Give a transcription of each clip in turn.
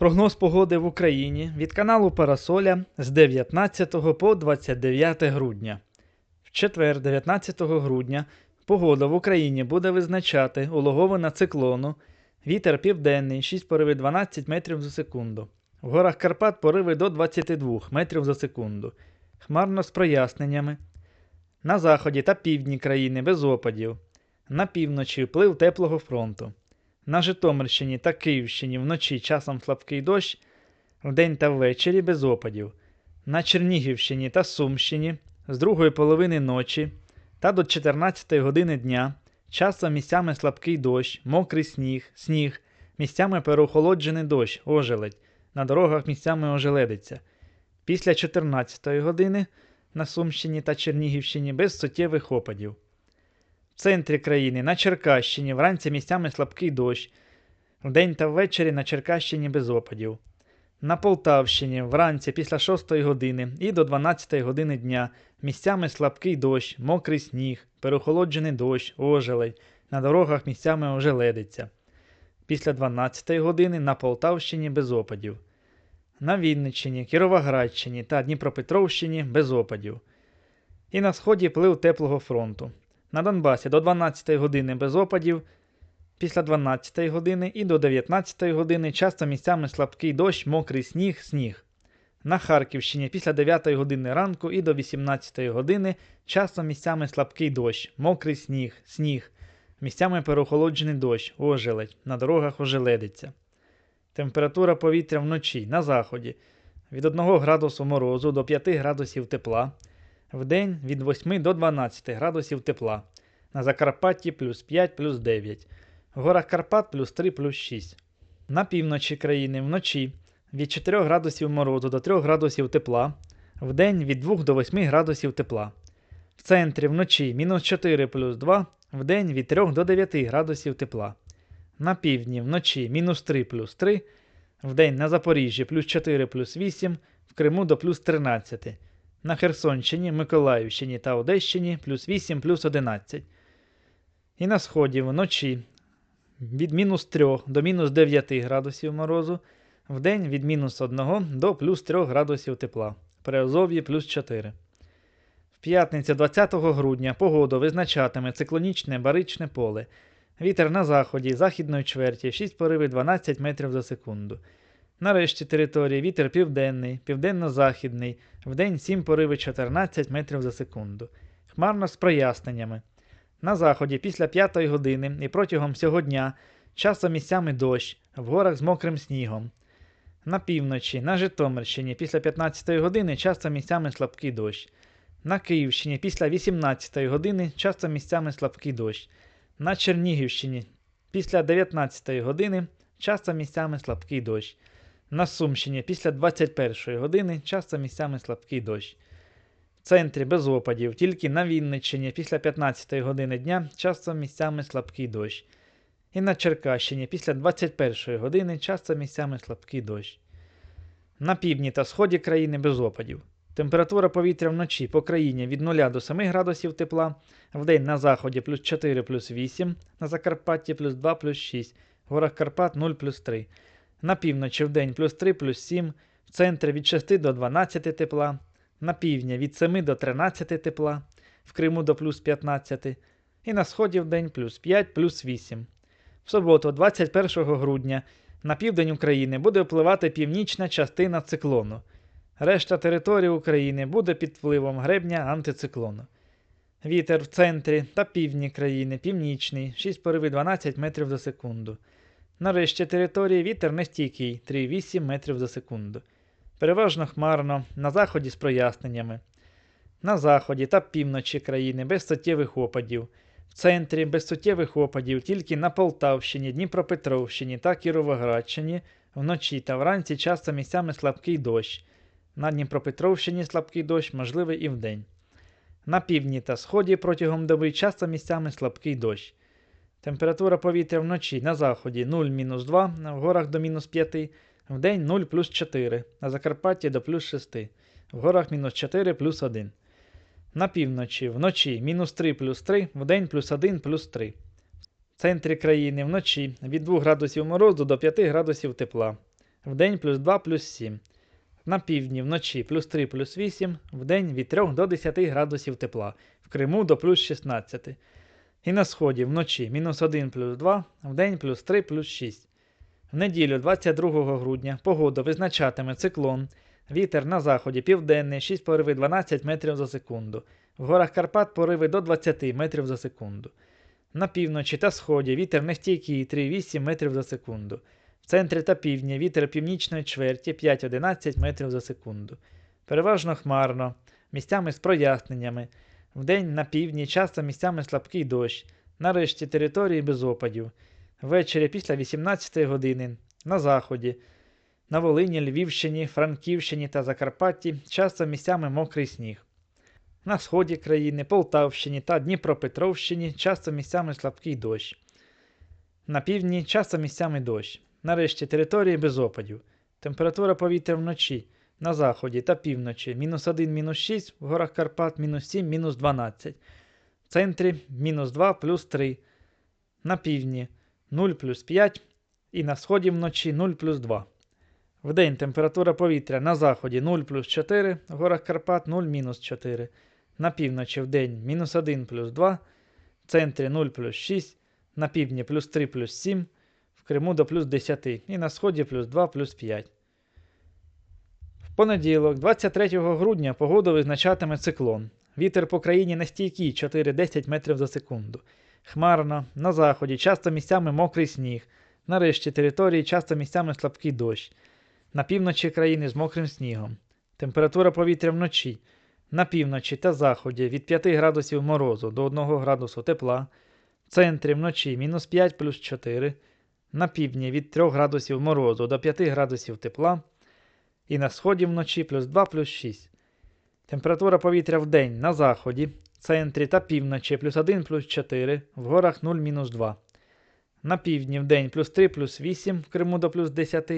Прогноз погоди в Україні від каналу Парасоля з 19 по 29 грудня. В четвер, 19 грудня, погода в Україні буде визначати улоговина циклону, вітер південний 6 пориви 12 метрів за секунду. В горах Карпат пориви до 22 метрів за секунду. Хмарно з проясненнями. На заході та півдні країни без опадів. На півночі вплив теплого фронту. На Житомирщині та Київщині вночі часом слабкий дощ, вдень та ввечері без опадів. На Чернігівщині та Сумщині з другої половини ночі та до 14 години дня часом місцями слабкий дощ, мокрий сніг, сніг, місцями переохолоджений дощ, ожеледь, на дорогах місцями ожеледиться. Після 14 години на Сумщині та Чернігівщині без суттєвих опадів. Центрі країни на Черкащині вранці місцями слабкий дощ, вдень та ввечері на Черкащині без опадів. На Полтавщині вранці після 6 години і до 12 години дня місцями слабкий дощ, мокрий сніг, переохолоджений дощ, ожеледь, на дорогах місцями ожеледиться. Після 12 години на Полтавщині без опадів. На Вінниччині, Кіровоградщині та Дніпропетровщині без опадів. І на сході плив теплого фронту. На Донбасі до 12 години без опадів, після 12 години і до 19 години часто місцями слабкий дощ, мокрий сніг, сніг. На Харківщині після 9 години ранку і до 18 години часто місцями слабкий дощ, мокрий сніг, сніг, місцями переохолоджений дощ, ожеледь, на дорогах ожеледиться. Температура повітря вночі на заході від 1 градусу морозу до 5 градусів тепла. Вдень від 8 до 12 градусів тепла. На Закарпатті плюс 5 плюс 9. В горах Карпат плюс 3 плюс 6. На півночі країни вночі від 4 градусів морозу до 3 градусів тепла. Вдень від 2 до 8 градусів тепла. В центрі вночі мінус 4 плюс 2. Вдень від 3 до 9 градусів тепла. На півдні вночі мінус 3 плюс 3. Вдень на Запоріжжі плюс 4 плюс 8. В Криму до плюс 13. На Херсонщині, Миколаївщині та Одещині плюс 8 плюс 11. І на сході вночі від мінус 3 до мінус 9 градусів морозу, вдень від мінус 1 до плюс 3 градусів тепла. При Азов'ї плюс 4. В п'ятницю 20 грудня погоду визначатиме циклонічне баричне поле. Вітер на заході західної чверті 6 пориви 12 метрів за секунду. На решті території вітер південний, південно-західний, вдень 7 пориви 14 метрів за секунду. Хмарно з проясненнями. На заході після 5 години і протягом всього дня часом місцями дощ, в горах з мокрим снігом. На півночі, на Житомирщині після 15 години часто місцями слабкий дощ. На Київщині після 18 години часто місцями слабкий дощ. На Чернігівщині після 19 години часто місцями слабкий дощ. На Сумщині після 21-ї години часто місцями слабкий дощ. В центрі без опадів, тільки на Вінниччині після 15-ї години дня часто місцями слабкий дощ. І на Черкащині після 21-ї години часто місцями слабкий дощ. На півдні та сході країни без опадів. Температура повітря вночі по країні від 0 до 7 градусів тепла, вдень на заході плюс 4 плюс 8, на Закарпатті плюс 2 плюс 6, в горах Карпат 0 плюс 3. На півночі вдень плюс 3 плюс 7, в центрі від 6 до 12 тепла, на півдні від 7 до 13 тепла, в Криму до плюс 15, і на сході вдень плюс 5 плюс 8. В суботу, 21 грудня, на південь України буде впливати північна частина циклону. Решта території України буде під впливом гребня антициклону. Вітер в центрі та півдні країни північний 6 пориви 12 метрів за секунду. Нарешті території вітер нестійкий 3,8 метрів за секунду. Переважно хмарно, на заході з проясненнями. На заході та півночі країни без суттєвих опадів. В центрі без суттєвих опадів тільки на Полтавщині, Дніпропетровщині та Кіровоградщині вночі та вранці часто місцями слабкий дощ. На Дніпропетровщині слабкий дощ можливий і вдень. На півдні та сході протягом доби часто місцями слабкий дощ. Температура повітря вночі на заході 0-2, в горах до мінус 5, вдень 0 плюс 4, на Закарпатті до плюс 6, в горах мінус 4 плюс 1. На півночі вночі мінус 3 плюс 3, вдень плюс 1 плюс 3. В центрі країни вночі від 2 градусів морозу до 5 градусів тепла. вдень плюс 2 плюс 7. На півдні вночі плюс 3 плюс 8, вдень від 3 до 10 градусів тепла, в Криму до плюс 16. І на сході вночі мінус 1 плюс 2, вдень плюс 3 плюс 6. В неділю 22 грудня погода визначатиме циклон. Вітер на заході південний 6 пориви 12 метрів за секунду. В горах Карпат пориви до 20 метрів за секунду. На півночі та сході вітер нестійкий 3,8 метрів за секунду. В центрі та півдні вітер північної чверті 5-11 метрів за секунду. Переважно хмарно, місцями з проясненнями. Вдень на півдні часто місцями слабкий дощ. На решті території без опадів. Ввечері після 18 години на заході. На Волині, Львівщині, Франківщині та Закарпатті часто місцями мокрий сніг. На сході країни, Полтавщині та Дніпропетровщині часто місцями слабкий дощ. На півдні часто місцями дощ. Нарешті території без опадів. Температура повітря вночі на заході та півночі мінус 1, мінус 6, в горах Карпат мінус 7, мінус 12. В центрі мінус 2 плюс 3. На півдні 0 плюс 5 і на сході вночі 0 плюс 2. Вдень температура повітря на заході 0 плюс 4, в горах Карпат 0 мінус 4. На півночі вдень мінус 1 плюс 2, в центрі 0 плюс 6, на півдні плюс 3 плюс 7, в Криму до плюс 10 і на сході плюс 2 плюс 5. Понеділок, 23 грудня, погоду визначатиме циклон. Вітер по країні нестійкий 4-10 метрів за секунду. Хмарно, на заході часто місцями мокрий сніг. На решті території часто місцями слабкий дощ. На півночі країни з мокрим снігом. Температура повітря вночі. На півночі та заході від 5 градусів морозу до 1 градусу тепла. В центрі вночі мінус 5 плюс 4. На півдні від 3 градусів морозу до 5 градусів тепла. І на сході вночі плюс 2 плюс 6. Температура повітря в день на заході, центрі та півночі плюс 1 плюс 4, в горах 0 мінус 2. На півдні в день плюс 3 плюс 8, в Криму до плюс 10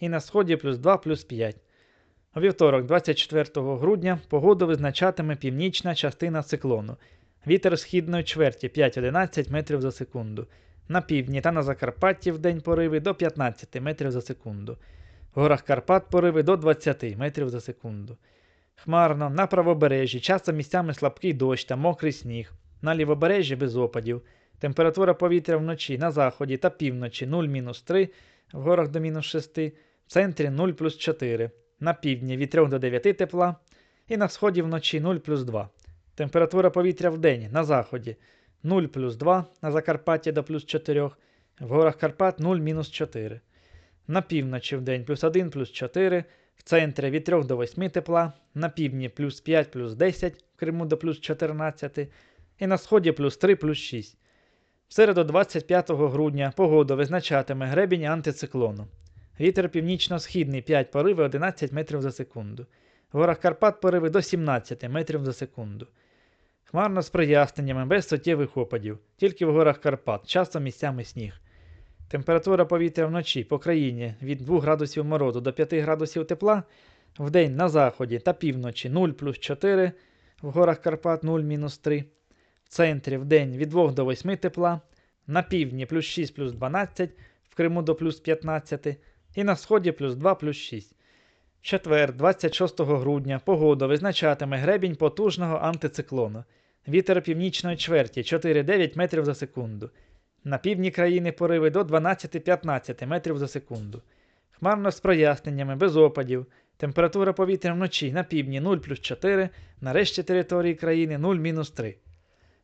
і на сході плюс 2 плюс 5. У вівторок, 24 грудня, погоду визначатиме північна частина циклону. Вітер східної чверті 5-11 метрів за секунду. На півдні та на Закарпатті в день пориви до 15 метрів за секунду. В горах Карпат пориви до 20 метрів за секунду. Хмарно, на правобережжі, часто місцями слабкий дощ та мокрий сніг. На лівобережжі без опадів. Температура повітря вночі на заході та півночі 0-3, в горах до мінус 6, в центрі 0 плюс 4, на півдні від 3 до 9 тепла і на сході вночі 0 плюс 2. Температура повітря в день на заході 0 плюс 2, на Закарпатті до плюс 4, в горах Карпат 0 мінус 4. На півночі в день плюс 1 плюс 4, в центрі від 3 до 8 тепла, на півдні плюс 5 плюс 10, в Криму до плюс 14 і на сході плюс 3 плюс 6. В середу 25 грудня погода визначатиме гребінь антициклону. Вітер північно-східний 5 пориви 11 метрів за секунду. В горах Карпат пориви до 17 метрів за секунду. Хмарно з проясненнями без суттєвих опадів, тільки в горах Карпат, часто місцями сніг. Температура повітря вночі по країні від 2 градусів морозу до 5 градусів тепла, вдень на заході та півночі 0 плюс 4, в горах Карпат 0 мінус 3, в центрі вдень від 2 до 8 тепла, на півдні плюс 6 плюс 12, в Криму до плюс 15 і на сході плюс 2 плюс 6. В четвер, 26 грудня, погода визначатиме гребінь потужного антициклону. Вітер північної чверті 4-9 метрів за секунду. На півдні країни пориви до 12-15 метрів за секунду. Хмарно з проясненнями, без опадів. Температура повітря вночі на півдні 0 плюс 4, на решті території країни 0 мінус 3.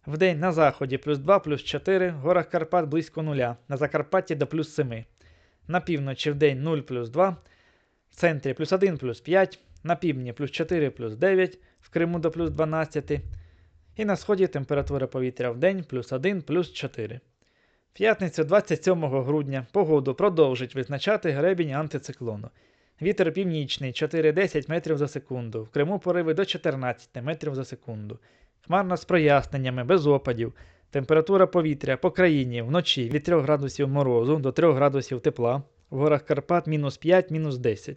Вдень на заході плюс 2 плюс 4, в горах Карпат близько 0, на Закарпатті до плюс 7. На півночі вдень 0 плюс 2, в центрі плюс 1 плюс 5, на півдні плюс 4 плюс 9, в Криму до плюс 12. І на сході температура повітря вдень плюс 1 плюс 4. П'ятницю 27 грудня погоду продовжить визначати гребінь антициклону. Вітер північний 4-10 метрів за секунду, в Криму пориви до 14 метрів за секунду. Хмарно з проясненнями, без опадів. Температура повітря по країні вночі від 3 градусів морозу до 3 градусів тепла, в горах Карпат мінус 5, мінус 10.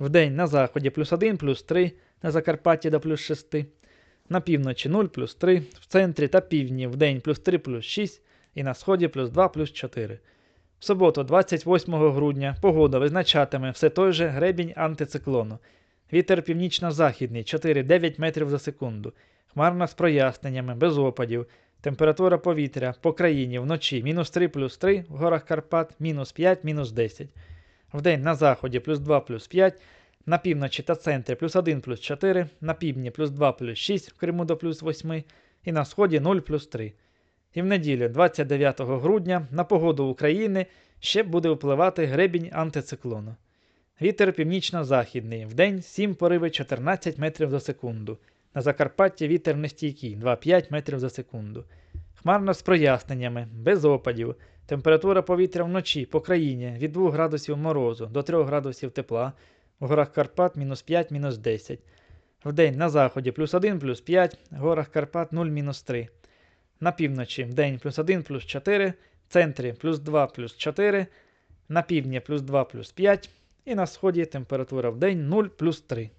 Вдень на заході плюс 1, плюс 3, на Закарпатті до плюс 6. На півночі 0 плюс 3, в центрі та півдні вдень плюс 3 плюс 6 і на сході плюс 2 плюс 4. В суботу, 28 грудня, погода визначатиме все той же гребінь антициклону. Вітер північно-західний 4-9 метрів за секунду. Хмарно з проясненнями, без опадів. Температура повітря по країні вночі мінус 3 плюс 3, в горах Карпат мінус 5, мінус 10. Вдень на заході плюс 2 плюс 5, на півночі та центрі плюс 1 плюс 4, на півдні плюс 2 плюс 6, в Криму до плюс 8 і на сході 0 плюс 3. І в неділю, 29 грудня, на погоду України ще буде впливати гребінь антициклону. Вітер північно-західний, вдень 7 пориви 14 метрів за секунду. На Закарпатті вітер нестійкий 2-5 метрів за секунду. Хмарно з проясненнями, без опадів. Температура повітря вночі по країні від 2 градусів морозу до 3 градусів тепла. В горах Карпат мінус 5, мінус 10. Вдень на заході плюс 1, плюс 5, в горах Карпат 0, мінус 3. На півночі день плюс 1, плюс 4, в центрі плюс 2, плюс 4, на півдні плюс 2, плюс 5, і на сході температура в день 0, плюс 3.